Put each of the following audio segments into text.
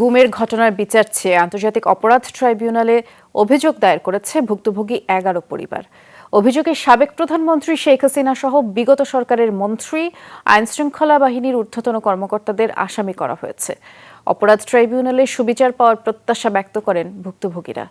গুমের ঘটনার বিচার চেয়ে আন্তর্জাতিক অপরাধ ট্রাইব্যুনালে অভিযোগ দায়ের করেছে ভুক্তভোগী এগারো পরিবার। অভিযোগে সাবেক প্রধানমন্ত্রী শেখ হাসিনা সহ বিগত সরকারের মন্ত্রী, আইনশৃঙ্খলা বাহিনীর ঊর্ধ্বতন কর্মকর্তাদের আসামি করা হয়েছে। অপরাধ ট্রাইব্যুনালে সুবিচার পাওয়ার প্রত্যাশা ব্যক্ত করেন ভুক্তভোগীরা।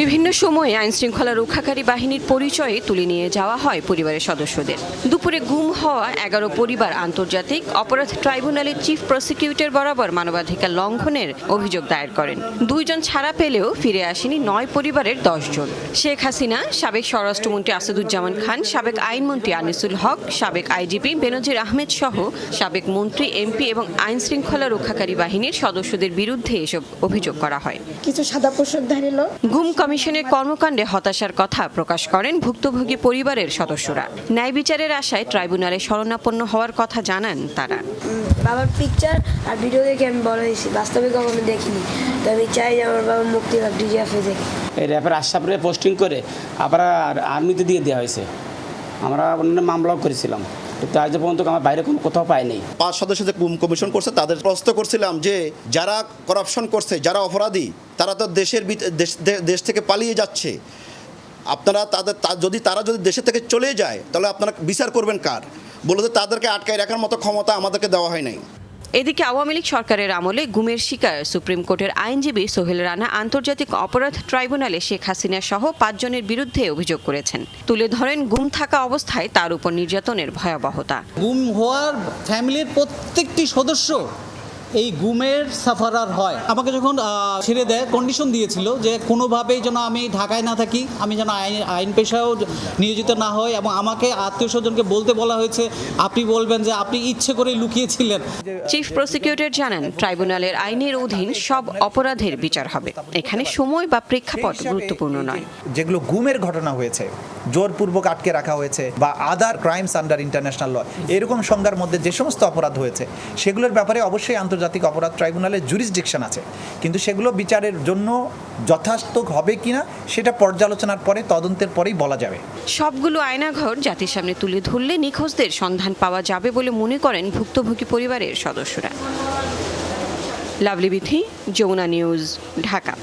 বিভিন্ন সময়ে আইনশৃঙ্খলা রক্ষাকারী বাহিনীর পরিচয়ে তুলে নিয়ে যাওয়া হয় পরিবারের সদস্যদের। দুপুরে গুম হওয়া এগারো পরিবার আন্তর্জাতিক অপরাধ ট্রাইব্যুনালের চিফ প্রসিকিউটর বরাবর মানবাধিকার লঙ্ঘনের অভিযোগ দায়ের করেন। দুইজন ছাড়া পেলেও ফিরে আসেনি নয় পরিবারের দশজন শেখ হাসিনা সাবেক স্বরাষ্ট্রমন্ত্রী আসাদুজ্জামান খান সাবেক আইনমন্ত্রী আনিসুল হক সাবেক আইজিপি বেনজির আহমেদ সহ সাবেক মন্ত্রী এমপি এবং আইনশৃঙ্খলা রক্ষাকারী বাহিনীর সদস্যদের বিরুদ্ধে এসব অভিযোগ করা হয়। কিছু সাদা পোশাকধারী লোক। গুম কমিশনের কর্মকাণ্ডে হতাশার কথা প্রকাশ করেন ভুক্তভোগী পরিবারের সদস্যরা। ন্যায় বিচারের আশায় ট্রাইব্যুনালে শরণাপন্ন হওয়ার কথা জানান তারা। বাবার পিকচার আর ভিডিও দেখে আমি বড় হয়েছি বাস্তবে কখনো দেখিনি। তো আমি চাই যে আমার বাবা মুক্তি লাভ ডিজিএফে দেখে এই র্যাপের আশাপুরে পোস্টিং করে আবার আর্মিতে দিয়ে দেওয়া হয়েছে। আমরা অন্য মামলাও করেছিলাম। কিন্তু আজ পর্যন্ত আমার বাইরে কোনো কোথাও পাইনি পাঁচ সদস্য যে কমিশন করছে, তাদের প্রশ্ন করছিলাম যে, যারা করাপশন করছে, যারা অপরাধী, তারা তো দেশের দেশ- থেকে পালিয়ে যাচ্ছে। আপনারা তাদের যদি তারা যদি দেশে থেকে চলে যায়, তাহলে আপনারা বিচার করবেন কার? বলে তাদেরকে আটকায় রাখার মতো ক্ষমতা আমাদেরকে দেওয়া হয় নাই। এদিকে আওয়ামী লীগ সরকারের আমলে গুমের শিকার সুপ্রিম কোর্টের আইনজীবী সোহেল রানা আন্তর্জাতিক অপরাধ ট্রাইব্যুনালে শেখ হাসিনা সহ পাঁচজনের বিরুদ্ধে অভিযোগ করেছেন। তুলে ধরেন গুম থাকা অবস্থায় তার উপর নির্যাতনের ভয়াবহতা। গুম হওয়ার ফ্যামিলির প্রত্যেকটি সদস্য এই গুমের সাফারার হয়। আমাকে যখন ছেড়ে দেয় কন্ডিশন দিয়েছিল যে কোনোভাবেই যেন আমি ঢাকায় না থাকি আমি যেন আইন আইন পেশাও নিয়োজিত না হই এবং আমাকে আত্মীয় স্বজনকে বলতে বলা হয়েছে আপনি বলবেন যে আপনি ইচ্ছে করে লুকিয়েছিলেন। চিফ প্রসিকিউটর জানান ট্রাইব্যুনালের আইনের অধীন সব অপরাধের বিচার হবে। এখানে সময় বা প্রেক্ষাপট গুরুত্বপূর্ণ নয়। যেগুলো গুমের ঘটনা হয়েছে জোরপূর্বক আটকে রাখা হয়েছে বা other crimes under international law এরকম সংজ্ঞার মধ্যে যে সমস্ত অপরাধ হয়েছে, সেগুলোর ব্যাপারে অবশ্যই আন্তর্জাতিক অপরাধ ট্রাইব্যুনালের জুরিসডিকশন আছে। কিন্তু সেগুলো বিচারের জন্য যথার্থ হবে কি না সেটা পর্যালোচনার পরে, তদন্তের পরেই বলা যাবে। সবগুলো আয়নাঘর জাতির সামনে তুলে ধরলে নিখোঁজদের সন্ধান পাওয়া যাবে বলে মনে করেন ভুক্তভোগী পরিবারের সদস্যরা। লাভলি বিথি, যমুনা নিউজ, ঢাকা।